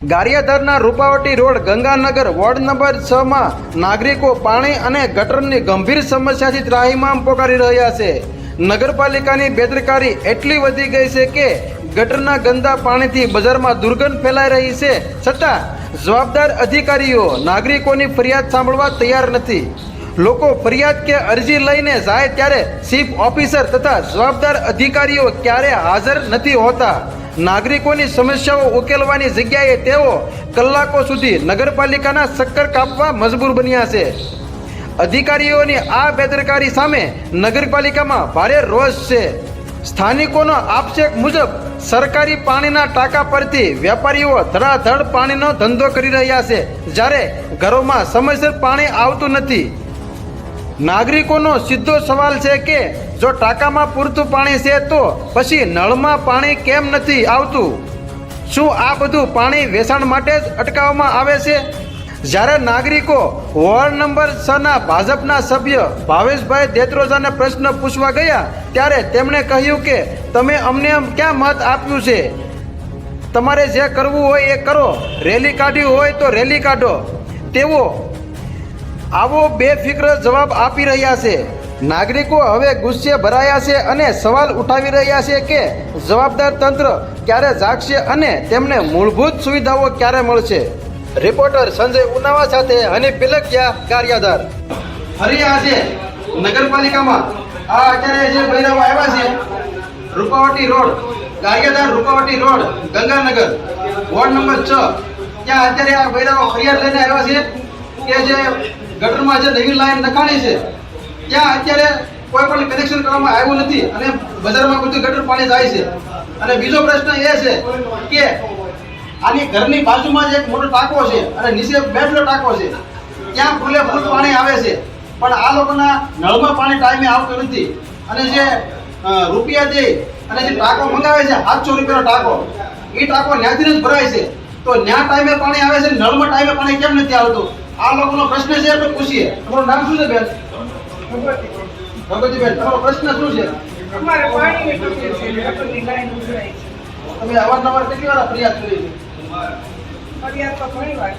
ગારિયાધારના Rupavati road Ganganagar ward number છ માં નાગરિકો પાણી અને ગટરની ગંભીર સમસ્યાથી ત્રાહીમામ પોકારી રહ્યા છે. નગરપાલિકાની બેદરકારી એટલી વધી ગઈ છે કે ગટરના ગંદા પાણીથી બજારમાં દુર્ગંધ ફેલાઈ રહી છે છતાં જવાબદાર અધિકારીઓ નાગરિકોની ફરિયાદ સાંભળવા તૈયાર નથી. લોકો ફરિયાદ કે અરજી લઈને જાય ત્યારે ચીફ ઓફિસર તથા જવાબદાર અધિકારીઓ ક્યારે હાજર નથી હોતા. નાગરિકોની સમસ્યાઓ ઉકેલવાની જગ્યાએ તેઓ કલાકો સુધી નગરપાલિકાના ચક્કર કાપવા મજબૂર બન્યા છે. અધિકારીઓની આ બેદરકારી સામે નગરપાલિકામાં ભારે રોષ છે. સ્થાનિકોનો આક્ષેપ મુજબ સરકારી પાણીના ટાંકા પરથી વેપારીઓ ધડાધડ પાણીનો ધંધો કરી રહ્યા છે, જ્યારે ઘરોમાં સમયસર પાણી આવતું નથી. નાગરિકોનો સીધો સવાલ છે કે જો ટાંકામાં પૂરતું પાણી છે તો પછી નળમાં પાણી કેમ નથી આવતું? શું આ બધું પાણી વેચાણ માટે જ અટકાવવામાં આવે છે? જ્યારે નાગરિકો વોર્ડ નંબર છ ના ભાજપના સભ્ય ભાવેશભાઈ દેત્રોજાને પ્રશ્ન પૂછવા ગયા, ત્યારે તેમણે કહ્યું કે તમે અમને ક્યાં મત આપ્યું છે? તમારે જે કરવું હોય એ કરો, રેલી કાઢવી હોય તો રેલી કાઢો. તેઓ આવો બેફિક્ર જવાબ આપી રહ્યા છે. નાગરિકો હવે ગુસ્સે ભરાયા છે અને સવાલ ઉઠાવી રહ્યા છે કે જવાબદાર તંત્ર ક્યારે જાગશે અને તેમને મૂળભૂત સુવિધાઓ ક્યારે મળશે? રિપોર્ટર સંજય ઉનાવા સાથે હની પિલકિયા, કાર્યાધાર. ફરી આજે નગરપાલિકામાં આ અત્યારે જે બહેરાઓ આવ્યા છે, Rupavati road, કાર્યાધાર Rupavati road, Ganganagar, ward number છ, ત્યાં અત્યારે આ બહેરાઓ ફરિયાદ લઈને આવ્યા છે, કે જે ગટરમાં જે નવી લાઈન નખાણી છે ત્યાં અત્યારે કોઈ પણ કનેક્શન કરવામાં આવ્યું નથી અને બજારમાં બધું ગટર પાણી જાય છે. અને બીજો પ્રશ્ન એ છે કે આની ઘરની બાજુમાં જ એક મોટો ટાંકો છે અને નીચે બેટલો ટાંકો છે. ત્યાં ફૂલે ફૂલ પાણી આવે છે. પણ આ લોકોના નળમાં પાણી ટાઈમે આવતું નથી. અને જે રૂપિયા દે અને જે ટાંકો મંગાવે છે, સાતસો રૂપિયાનો ટાંકો એ ટાંકો ન્યાથી જ ભરાય છે. તો ન્યા ટાઈમે પાણી આવે છે નળમાં ટાઈમે પાણી કેમ નથી આવતું? આ લોકોનો પ્રશ્ન છે આપણે પૂછીએ. તમારું નામ શું છે બેન? ભગવતીબેન તમારો પ્રશ્ન શું છે? અમારે પાણીની તકલીફ છે ગટરની લાઈન ઉભરાય છે. તમે અવારનવાર કેટલી વાર ફરિયાદ કરી છે? ફરિયાદ તો ઘણી વાર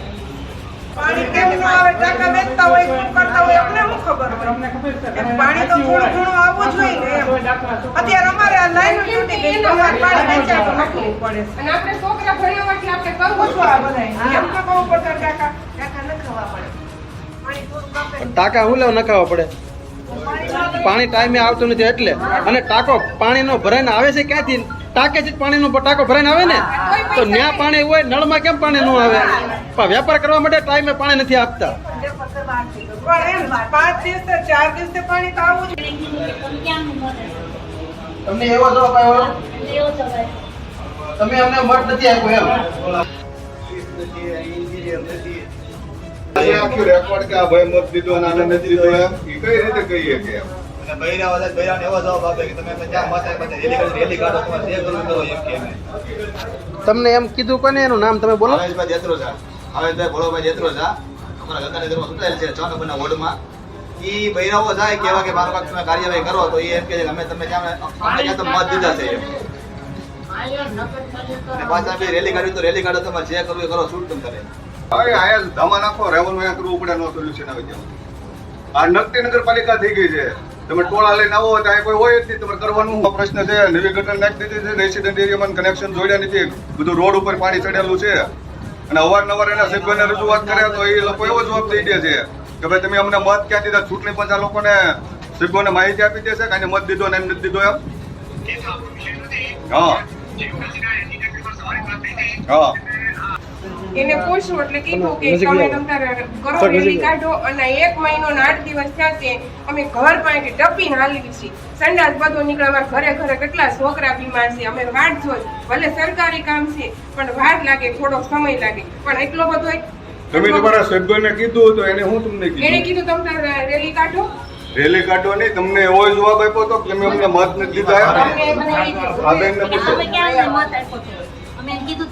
પાણી કેમ ન આવે ટાંકા વેચતા હોય શું કરતા હોય અમને શું ખબર હોય? એમ પાણી તો થોડું ઘણું આવવું જોઈએ અત્યારે અમારે આ લાઈન તૂટી ગઈ તો અમારે પાણી વેચાય તો નાખવું પડે અને આપણે છોકરા ભણ્યામાંથી આપણે કરવું પૂછો આ બધાય એમ તો કહું પડતા ટાંકા ટાંકા નખાવા પડે. પાણી થોડુંક આપે ટાંકા હું લેવા નખાવા પડે? પાણી ટાઈમે આવતું નથી એટલે. અને ટાંકો પાણીનો ભરાઈને આવે છે ક્યાંથી? ટાંકે જ પાણીનો ટાંકો ભરાઈને આવે ને? તો ન્યા પાણી હોય નળમાં કેમ પાણી ન આવે? પણ વેપાર કરવા માટે ટાઈમે પાણી નથી આપતા. તમને એવો જવાબ આવ્યો? તમે અમને મત નથી આપ્યો એમ. આખું રેકોર્ડ કે આ ભાઈ મત દીધો અને આને નથી દીધો એમ એ કઈ રીતે કહીએ કે એમ? અને બૈરા વાળા બૈરાને એવો જવાબ આપે કે તમે ક્યાં મત આપ્યા રેલી કાઢો તમારે જે કરવું કરો એમ કે અમે તમને એમ કીધું કોને? એનું નામ તમે બોલો. ભાવેશભાઈ દેત્રોજા ભાવેશભાઈ ભોળોભાઈ દેત્રોજા અમારા ગંગાનગરમાં ચૂંટાયેલ છે. છ નંબરના વોર્ડમાં. ઈ બૈરાઓ જાય કેવા કે મારો તમે કાર્યવાહી કરો તો એ એમ કે અમે તમે ક્યાં અમને ક્યાં તો મત દીધા છે. અને પાછા બી રેલી કાઢવી તો રેલી કાઢો તમારે જે કરવું એ કરો છૂટ તમે કરે. હવે આયા ધમા નાખો રેવલ કરવું પડે નો સોલ્યુશન આવી જાય આ નકટી નગરપાલિકા થઈ ગઈ છે. તમે ટોળા લઈને આવો તો અહીં કોઈ હોય જ નહીં. તમારે કરવાનું શું? પ્રશ્ન છે. નવી ગટર નાખી દીધી છે. રેસિડેન્ટ એરિયામાં કનેક્શન જોડ્યા નથી. બધું રોડ ઉપર પાણી ચડેલું છે. અને અવારનવાર એના સભ્યોને રજૂઆત કરે તો એ લોકો એવો જવાબ દઈ દે છે કે ભાઈ તમે અમને મત ક્યાં દીધા? ચૂંટણી પંચ આ લોકોને સભ્યોને માહિતી આપી દેશે કે મત દીધો ને એમ નથી દીધો એમ? હા. હા. એને પૂછ્યું એટલે કીધું કે તમે. તમારે કરો રેલી કાઢો અને એક મહિનો ને આઠ દિવસ થયા છે. અમે ઘર પાસે ટપીને હાલી છીએ. સંડાસ બધો નીકળે અમારા ઘરે ઘરે કેટલા છોકરા બીમાર છે. અમે વાટ જોઈ. ભલે સરકારી કામ છે પણ વાર લાગે થોડો સમય લાગે. પણ એટલો બધો તમે તમારા સભ્યોને કીધું તો એને હું તમને એને કીધું તમને રેલી કાઢો. રેલી કાઢો નહીં તમને એવો જવાબ આપ્યો તો કે તમે અમને મત નથી દીધા કીધું. પૂછો. અમે કીધું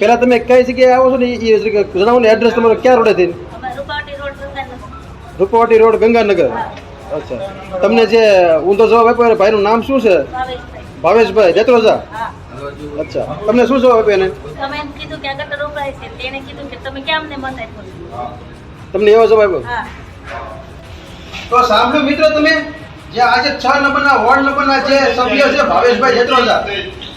પેલા તમે કઈ જગ્યાએ આવો છો ને એ જણાવો ને એડ્રેસ તમારો ક્યાં રોડે થી રૂપાવટી રોડ ગંગાનગર. રૂપવાટી રોડ ગંગાનગર. અચ્છા. તમને જે ઊંધો જવાબ આપ્યો એ ભાઈનું નામ શું છે? ભાવેશભાઈ. ભાવેશભાઈ અચ્છા. તમને શું જવાબ આપ્યો એને? તમે એમ કીધું કે આગળ રોકાય છે. તેણે કીધું કે તમે કેમ ને મત આપ્યો તમને એવો જવાબ આપ્યો? તો સાંભળ્યું મિત્રો તમે? જે આજે છ નંબરના વોર્ડ નંબરના જે સભ્ય છે ભાવેશભાઈ જેત્રોજા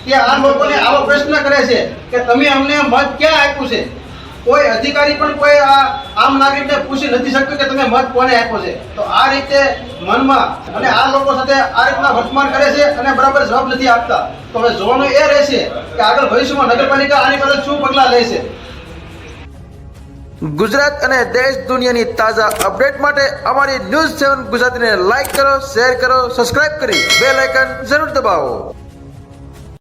તે આ લોકોને આવો પ્રશ્ન કરે છે કે તમે અમને મત ક્યાં આપ્યું છે? કોઈ અધિકારી પણ કોઈ આ આમ નાગરિકને પૂછી નથી શકતું કે તમે મત કોને આપ્યો છે. તો આ રીતે મનમાં અને આ લોકો સાથે આ રીતના વર્તમાન કરે છે અને બરાબર જવાબ નથી આપતા. તો હવે જોવાનું એ રહેશે કે આગળ ભવિષ્યમાં નગરપાલિકા આની પર શું પગલાં લેશે. ગુજરાત અને દેશ દુનિયાની તાજા અપડેટ માટે અમારી ન્યૂઝ સેવન ગુજરાતીને લાઇક કરો, શેર કરો, સબસ્ક્રાઇબ કરી બેલ આઇકન જરૂર દબાવો.